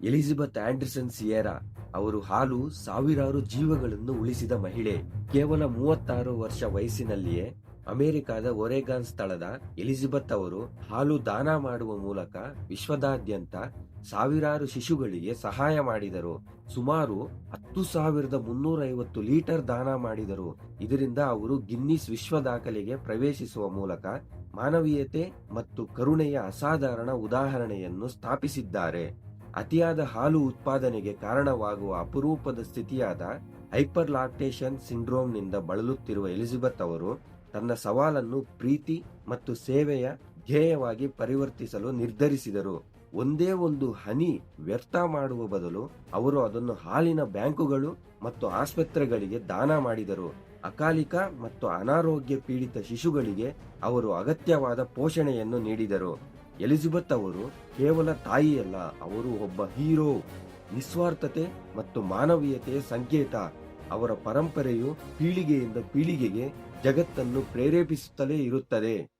Elizabeth Anderson Sierra ಅವರು ಹಾಲು ಸಾವಿರಾರು ಜೀವಗಳನ್ನು ಉಳಿಸಿದ ಮಹಿಳೆ. ಕೇವಲ ಮೂವತ್ತಾರು ವರ್ಷ ವಯಸ್ಸಿನಲ್ಲಿಯೇ ಅಮೆರಿಕದ ಒರೆಗಾನ್ ಸ್ಥಳದ ಎಲಿಜಬೆತ್ ಅವರು ಹಾಲು ದಾನ ಮಾಡುವ ಮೂಲಕ ವಿಶ್ವದಾದ್ಯಂತ ಸಾವಿರಾರು ಶಿಶುಗಳಿಗೆ ಸಹಾಯ ಮಾಡಿದರು. ಸುಮಾರು ಹತ್ತು ಸಾವಿರದ ಮುನ್ನೂರ ಐವತ್ತು ಲೀಟರ್ ದಾನ ಮಾಡಿದರು. ಇದರಿಂದ ಅವರು ಗಿನ್ನಿಸ್ ವಿಶ್ವ ದಾಖಲೆಗೆ ಪ್ರವೇಶಿಸುವ ಮೂಲಕ ಮಾನವೀಯತೆ ಮತ್ತು ಕರುಣೆಯ ಅಸಾಧಾರಣ ಉದಾಹರಣೆಯನ್ನು ಸ್ಥಾಪಿಸಿದ್ದಾರೆ. ಅತಿಯಾದ ಹಾಲು ಉತ್ಪಾದನೆಗೆ ಕಾರಣವಾಗುವ ಅಪರೂಪದ ಸ್ಥಿತಿಯಾದ ಹೈಪರ್ಲಾಕ್ಟೇಷನ್ ಸಿಂಡ್ರೋಮ್ನಿಂದ ಬಳಲುತ್ತಿರುವ ಎಲಿಜಬೆತ್ ಅವರು ತನ್ನ ಸವಾಲನ್ನು ಪ್ರೀತಿ ಮತ್ತು ಸೇವೆಯ ಧ್ಯೇಯವಾಗಿ ಪರಿವರ್ತಿಸಲು ನಿರ್ಧರಿಸಿದರು. ಒಂದೇ ಒಂದು ಹನಿ ವ್ಯರ್ಥ ಮಾಡುವ ಬದಲು ಅವರು ಅದನ್ನು ಹಾಲಿನ ಬ್ಯಾಂಕುಗಳು ಮತ್ತು ಆಸ್ಪತ್ರೆಗಳಿಗೆ ದಾನ ಮಾಡಿದರು. ಅಕಾಲಿಕ ಮತ್ತು ಅನಾರೋಗ್ಯ ಪೀಡಿತ ಶಿಶುಗಳಿಗೆ ಅವರು ಅಗತ್ಯವಾದ ಪೋಷಣೆಯನ್ನು ನೀಡಿದರು. ಎಲಿಜಬೆತ್ ಅವರು ಕೇವಲ ತಾಯಿಯಲ್ಲ, ಅವರು ಒಬ್ಬ ಹೀರೋ. ನಿಸ್ವಾರ್ಥತೆ ಮತ್ತು ಮಾನವೀಯತೆಯ ಸಂಕೇತ. ಅವರ ಪರಂಪರೆಯು ಪೀಳಿಗೆಯಿಂದ ಪೀಳಿಗೆಗೆ ಜಗತ್ತನ್ನು ಪ್ರೇರೇಪಿಸುತ್ತಲೇ ಇರುತ್ತದೆ.